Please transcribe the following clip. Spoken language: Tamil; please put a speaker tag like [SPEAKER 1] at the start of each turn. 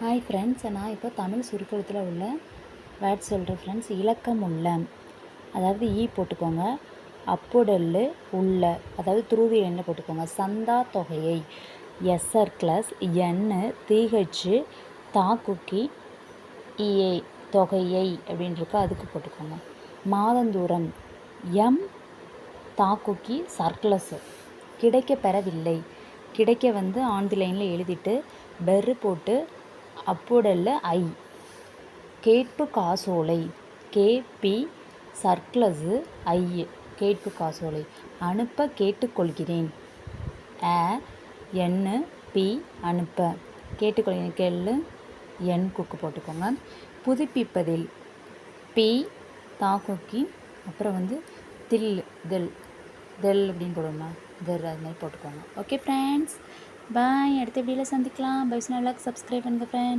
[SPEAKER 1] ஹாய் ஃப்ரெண்ட்ஸ் நான் இப்போ தமிழ் சுருக்கெழுத்தில் உள்ள வேர்ட் சொல்கிறேன் ஃப்ரெண்ட்ஸ் இலக்கம் உள்ள. அதாவது ஈ போட்டுக்கோங்க. அப்புடல்லு உள்ள. அதாவது துருவி எண்ணெய் போட்டுக்கோங்க. சந்தா தொகையை. எஸ்ஆர் கிளாஸ் எண்ணு தீஹச்சு தாக்குக்கி இஏ தொகையை அப்படின்னு அதுக்கு போட்டுக்கோங்க. மாதந்தூரம் எம் தாக்குக்கி சர்க்ளஸ் கிடைக்க பெறவில்லை. கிடைக்க வந்து ஆன்லைனில் லைனில் எழுதிட்டு பெர்ரு போட்டு அப்புடல்ல ஐ. கேட்பு காசோலை. கேபி சர்க்ளஸு ஐ. கேட்பு காசோலை. அனுப்ப கேட்டுக்கொள்கிறேன். அ. என்னு பி. அனுப்ப. கேட்டுக்கொள்கிறேன். கெல்லு என் குக்கு போட்டுக்கோங்க. புதுப்பிப்பதில் பி. தாக்குக்கி. அப்புறம் வந்து தில் தில் தெல் அப்படின்னு போடுவோமா? தெர் அது மாதிரி போட்டுக்கோங்க. ஓகே ஃப்ரெண்ட்ஸ் பாய் அடுத்த வீடியோவில் சந்திக்கலாம். பைஸ் நல்லா சப்ஸ்கிரைப் பண்ணுங்கள் ஃப்ரெண்ட்ஸ்